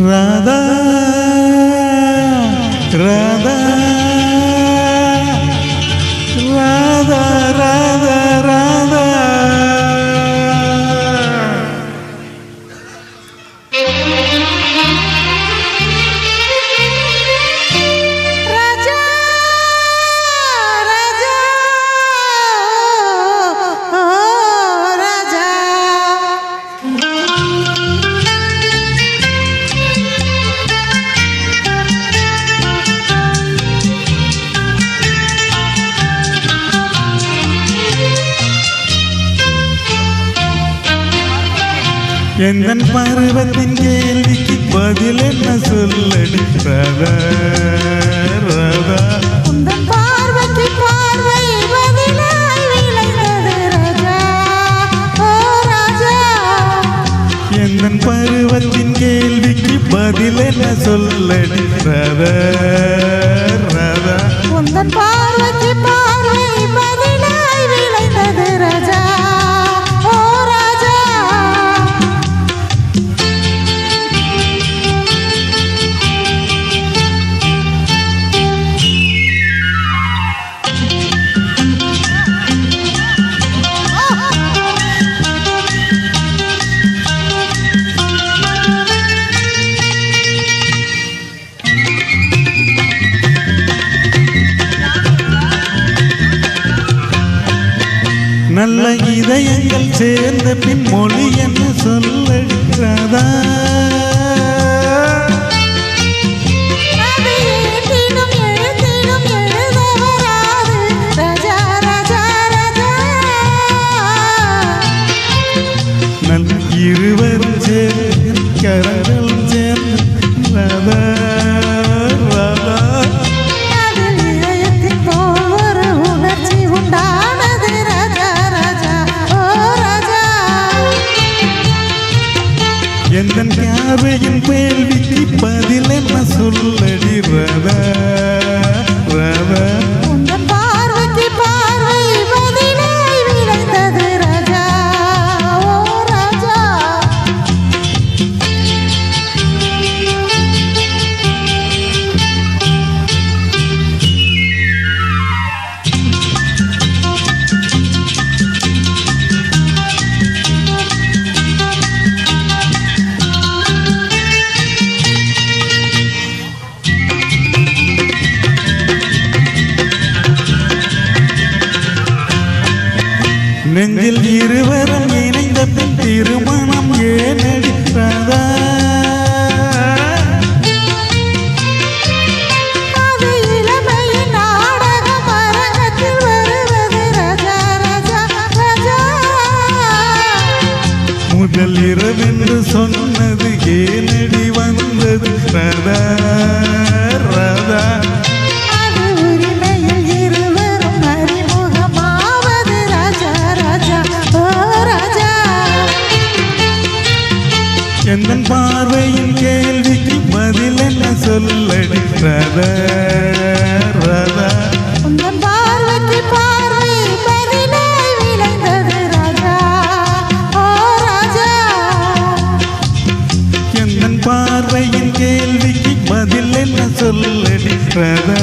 ராதா ராதா பார்வைக்கு பார்வை பதிலாய் விளைந்தது ராஜா. ஓ ராஜா. எந்தன் பருவத்தின் கேள்விக்கு பதில் என்ன சொல்லடி? ராதா ராதா உந்தன் பார்வைக்கு பார்வை நல்ல இதயங்கள் சேர்ந்த பின் மொழி என்ன சொல்லடி ராதா அது ஏட்டினும் எந்தன் பார்வையின் கேள்விக்கு பதில் என்ன சொல்லடி ராதா ராதா நெஞ்சில் இருவரும் இணைந்த பின் திருமணம் ஏன் ராதா. முதல் இரவென்று சொன்னது ஏனடி வந்தது ராதா. எந்தன் பார்வையின் கேள்விக்கு பதில் என்ன சொல்லடி? ராதா பார்வையின் கேள்விக்கு பதில் என்ன சொல்லடி? ராதா.